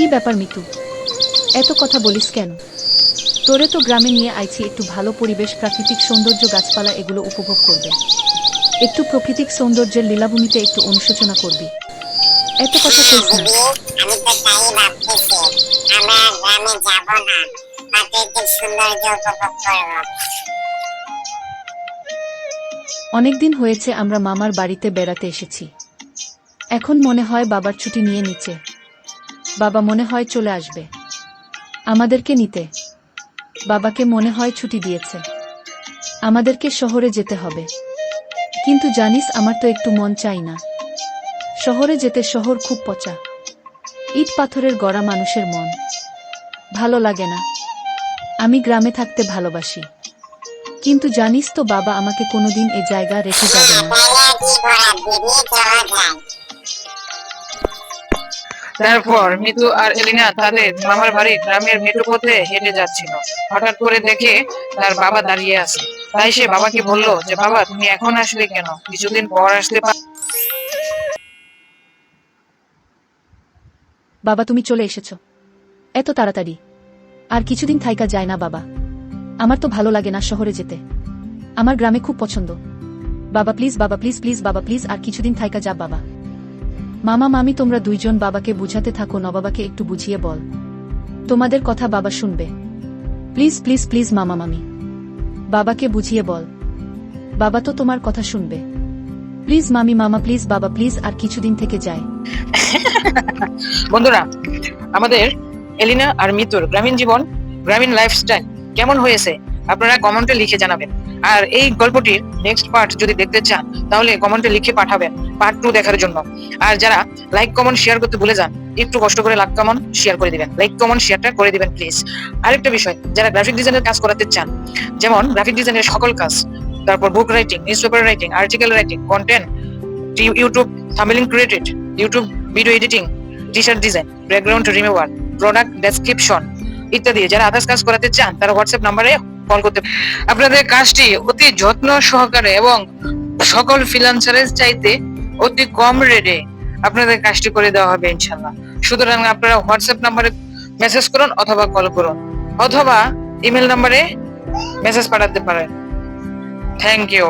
কি ব্যাপার মিতু? এত কথা বলিস কেন? তোরে তো গ্রামে নিয়ে আইছি একটু ভালো পরিবেশ, প্রাকৃতিক সৌন্দর্য গাছপালা এগুলো উপভোগ করবে। একটু প্রাকৃতিক সৌন্দর্যের লীলাভূমিতে একটু অনুশোচনা করবি। এত কথা কইস না। অনেকদিন হয়েছে আমরা মামার বাড়িতে বেড়াতে এসেছি। এখন মনে হয় বাবার ছুটি নিয়ে নিচে বাবা মনে হয় চলে আসবে। আমাদেরকে নিতে। বাবাকে মনে হয় ছুটি দিয়েছে। আমাদেরকে শহরে যেতে হবে। কিন্তু জানিস, আমার তো একটু মন চাই না। শহরে যেতে শহর খুব পচা। ইট পাথরের গড়া মানুষের মন। ভালো লাগে না। আমি গ্রামে থাকতে ভালোবাসি। কিন্তু জানিস তো বাবা আমাকে কোনোদিন এ জায়গা রেখে যাবে না। তারপর মিতু আর এলিনা তাদের মামার বাড়ি গ্রামের মেট্রো পথে হেঁটে যাচ্ছিল। হঠাৎ করে দেখে তার বাবা দাঁড়িয়ে আছে। তাই সে বাবাকে বলল যে, বাবা, তুমি এখন আসলে কেন? কিছুদিন পর আসতে পার বাবা, তুমি চলে এসেছ। এত তাড়াতাড়ি। আর কিছুদিন থাইকা যায় না, বাবা। আমার তো ভালো লাগে না শহরে যেতে। আমার গ্রামে খুব পছন্দ। বাবা, প্লিজ বাবা, প্লিজ প্লিজ, বাবা, প্লিজ, আর কিছুদিন থাইকা যা, বাবা। মামা, মামি, তোমরা দুইজন বাবাকে বুঝাতে থাকো, নবাবাকে একটু বুঝিয়ে বল। তোমাদের কথা বাবা শুনবে। প্লিজ প্লিজ প্লিজ, মামা, মামি। বাবাকে বুঝিয়ে বল। বাবা তো তোমার কথা শুনবে। প্লিজ, মামি, মামা, প্লিজ, বাবা, প্লিজ, আর কিছুদিন থেকে যায়। বন্ধুরা, আমাদের এলিনা আর মিতুর গ্রামীণ জীবন, গ্রামীণ লাইফস্টাইল কেমন হয়েছে, আপনারা কমেন্টে লিখে জানাবেন। আর এই গল্পটির নেক্সট পার্ট যদি দেখতে চান, তাহলে কমেন্টে লিখে পাঠাবেন পার্ট টু দেখার জন্য। আর যারা লাইক কমেন্ট শেয়ার করতে ভুলে যান, একটু কষ্ট করে লাইক কমেন্ট শেয়ার করে দিবেন। লাইক কমেন্ট শেয়ারটা করে দিবেন প্লিজ আরেকটা বিষয়, যারা গ্রাফিক ডিজাইনের কাজ করাতে চান, যেমন গ্রাফিক ডিজাইনের সকল কাজ, তারপর book writing newspaper writing article writing content YouTube thumbnailing created YouTube video editing T shirt design background remover product description ইত্যাদি। যারা আদার্স কাজ করাতে চান, তারা হোয়াটসঅ্যাপ নাম্বারে কল করতে আপনাদের কাজটি অতি যত্ন সহকারে এবং সকল ফ্রিলান্সারের চাইতে অতি কম রেটে আপনাদের কাজটি করে দেওয়া হবে ইনশাল্লাহ সুতরাং আপনারা হোয়াটসঅ্যাপ নাম্বারে মেসেজ করুন অথবা কল করুন, অথবা ইমেল নাম্বারে মেসেজ পাঠাতে পারেন। Thank you